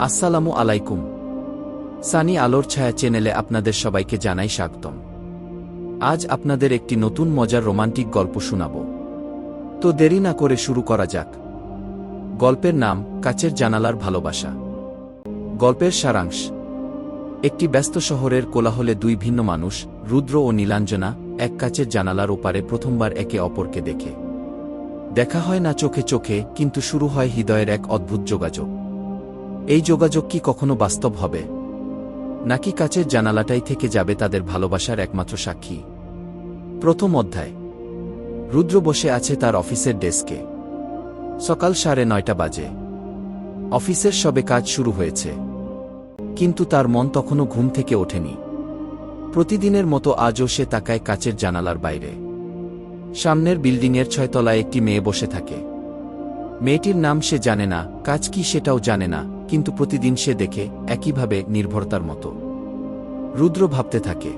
আসসালামু আলাইকুম। সানি আলোর ছায়া চ্যানেলে আপনাদের সবাইকে জানাই স্বাগতম। আজ আপনাদের একটি নতুন মজার রোমান্টিক গল্প শোনাব। তো দেরি না করে শুরু করা যাক। গল্পের নাম কাচের জানালার ভালোবাসা। গল্পের সারাংশ। একটি ব্যস্ত শহরের কোলাহলে দুই ভিন্ন মানুষ, রুদ্র ও নীলাঞ্জনা, এক কাচের জানালার ওপারে প্রথমবার একে অপরকে দেখে। দেখা হয় না চোখে চোখে, কিন্তু শুরু হয় হৃদয়ের এক অদ্ভুত যোগাযোগ। এই যোগাযোগ কি কখনো বাস্তব হবে? নাকি কাচের জানালাটাই থেকে যাবে তাদের ভালোবাসার একমাত্র সাক্ষী? প্রথম অধ্যায়। রুদ্র বসে আছে তার অফিসের ডেস্কে। সকাল সাড়ে নয়টা বাজে। অফিসের সবে কাজ শুরু হয়েছে। কিন্তু তার মন তখনও ঘুম থেকে ওঠেনি। প্রতিদিনের মতো আজও সে তাকায় কাচের জানালার বাইরে। সামনের বিল্ডিংয়ের ছয়তলায় একটি মেয়ে বসে থাকে। মেয়েটির নাম সে জানে না, কাজ কি সেটাও জানে না। কিন্তু প্রতিদিন সে দেখে একইভাবে নির্ভরতার মতো। রুদ্র ভাবতে থাকে,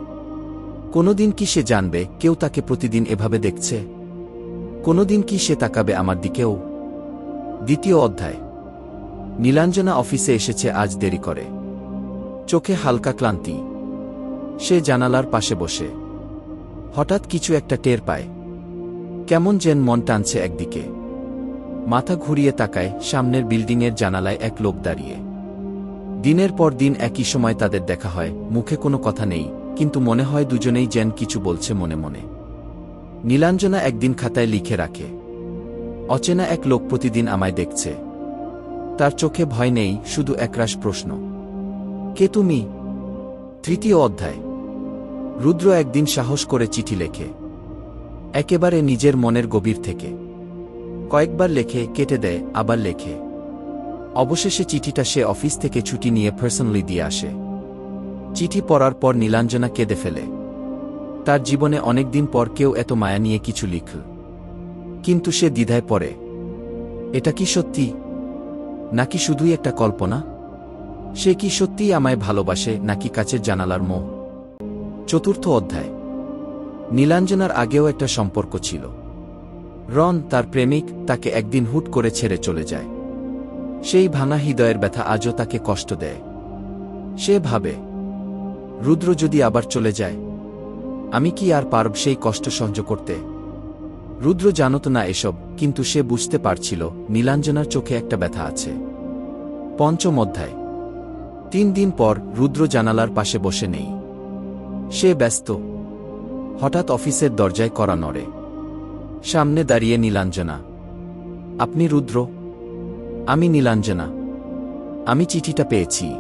কোনোদিন কি সে জানবে কেউ তাকে প্রতিদিন এভাবে দেখছে? কোনোদিন কি সে তাকাবে আমার দিকেও? দ্বিতীয় অধ্যায়, নীলাঞ্জনা অফিসে এসেছে, আজ দেরি করে। চোখে হালকা ক্লান্তি। সে জানালার পাশে বসে। হঠাৎ কিছু একটা টের পায়। কেমন যেন মন টানছে একদিকে। মাথা ঘুরিয়ে তাকায় সামনের বিল্ডিংয়ের জানালায় এক লোক দাঁড়িয়ে। দিনের পর দিন একই সময় তাদের দেখা হয়, মুখে কোনো কথা নেই, কিন্তু মনে হয় দুজনেই যেন কিছু বলছে মনে মনে। নীলাঞ্জনা একদিন খাতায় লিখে রাখে। অচেনা এক লোক প্রতিদিন আমায় দেখছে। তার চোখে ভয় নেই, শুধু একরাশ প্রশ্ন। কে তুমি? তৃতীয় অধ্যায়। রুদ্র একদিন সাহস করে চিঠি লেখে। একেবারে নিজের মনের গভীর থেকে। কয়েকবার লেখে, কেটে দেয়, আবার লেখে। অবশেষে চিঠিটা সে অফিস থেকে ছুটি নিয়ে পার্সোনালি দিয়ে আসে। চিঠি পড়ার পর নীলাঞ্জনা কেঁদে ফেলে। তার জীবনে অনেকদিন পর কেউ এত মায়া নিয়ে কিছু লিখল। কিন্তু সে দ্বিধায় পড়ে। এটা কি সত্যি? নাকি শুধুই একটা কল্পনা? সে কি সত্যিই আমায় ভালোবাসে, নাকি কাছের জানালার মোহ? চতুর্থ অধ্যায়। নীলাঞ্জনার আগেও একটা সম্পর্ক ছিল। রন তার প্রেমিক তাকে একদিন হুট করে ছেড়ে চলে যায়। সেই ভাঙা হৃদয়ের ব্যথা আজও তাকে কষ্ট দেয়। সে ভাবে, রুদ্র যদি আবার চলে যায়, আমি কি আর পারব সেই কষ্ট সহ্য করতে? রুদ্র জানত না এসব, কিন্তু সে বুঝতে পারছিল নীলাঞ্জনার চোখে একটা ব্যথা আছে। পঞ্চম অধ্যায়। তিন দিন পর রুদ্র জানালার পাশে বসে নেই। সে ব্যস্ত। হঠাৎ অফিসের দরজায় করা নড়ে। সামনে দাঁড়িয়ে নীলাঞ্জনা। আপনি রুদ্র। আমি নীলাঞ্জনা। আমি চিঠিটা পেয়েছি।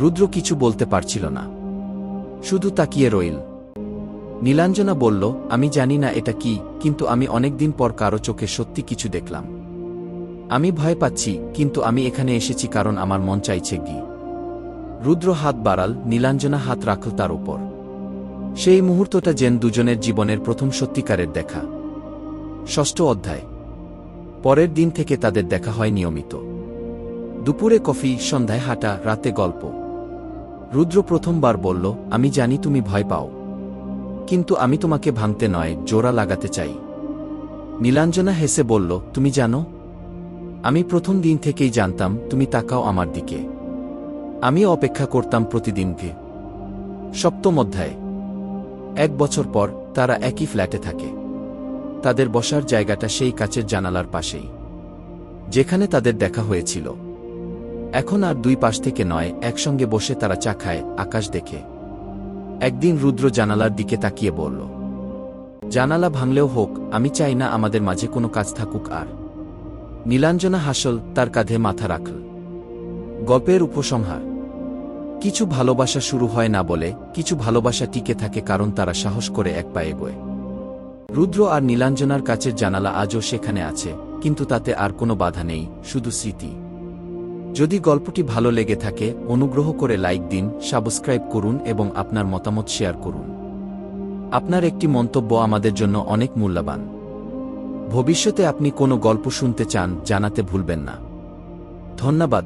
রুদ্র কিছু বলতে পারছিল না। শুধু তাকিয়ে রইল। নীলাঞ্জনা বলল, আমি জানি না এটা কি, কিন্তু আমি অনেকদিন পর কারও চোখে সত্যি কিছু দেখলাম। আমি ভয় পাচ্ছি, কিন্তু আমি এখানে এসেছি কারণ আমার মন চাইছে গি রুদ্র হাত বাড়াল, নীলাঞ্জনা হাত রাখল তার উপর। সেই মুহূর্তটা যেন দুজনের জীবনের প্রথম সত্যিকারের দেখা। ষষ্ঠ অধ্যায়। পরের দিন থেকে তাদের দেখা হয় নিয়মিত। দুপুরে কফি, সন্ধ্যায় হাঁটা, রাতে গল্প। রুদ্র প্রথমবার বলল, আমি জানি তুমি ভয় পাও। কিন্তু আমি তোমাকে ভাঙতে নয়, জোড়া লাগাতে চাই। নীলাঞ্জনা হেসে বলল, তুমি জানো, আমি প্রথম দিন থেকেই জানতাম তুমি তাকাও আমার দিকে। আমি অপেক্ষা করতাম প্রতিদিনকে। সপ্তম অধ্যায়। এক বছর পর তারা একই ফ্ল্যাটে থাকে। তাদের বসার জায়গাটা সেই কাচের জানালার পাশেই। যেখানে তাদের দেখা হয়েছিল। এখন আর দুই পাশ থেকে নয়, একসঙ্গে বসে তারা চা খায়, আকাশ দেখে। একদিন রুদ্র জানালার দিকে তাকিয়ে বলল, জানালা ভাঙলেও হোক, আমি চাই না আমাদের মাঝে কোনো কাজ থাকুক আর। নীলাঞ্জনা হাসল, তার কাঁধে মাথা রাখল। গল্পের উপসংহার, কিছু ভালোবাসা শুরু হয় না বলে, কিছু ভালোবাসা টিকে থাকে কারণ তারা সাহস করে এক পায়ে বয়ে রুদ্র আর নীলাঞ্জনার কাছের জানালা আজও সেখানে আছে, কিন্তু তাতে আর কোনো বাধা নেই, শুধু স্মৃতি। যদি গল্পটি ভালো লেগে থাকে, অনুগ্রহ করে লাইক দিন, সাবস্ক্রাইব করুন এবং আপনার মতামত শেয়ার করুন। আপনার একটি মন্তব্য আমাদের জন্য অনেক মূল্যবান। ভবিষ্যতে আপনি কোনো গল্প শুনতে চান, জানাতে ভুলবেন না। ধন্যবাদ।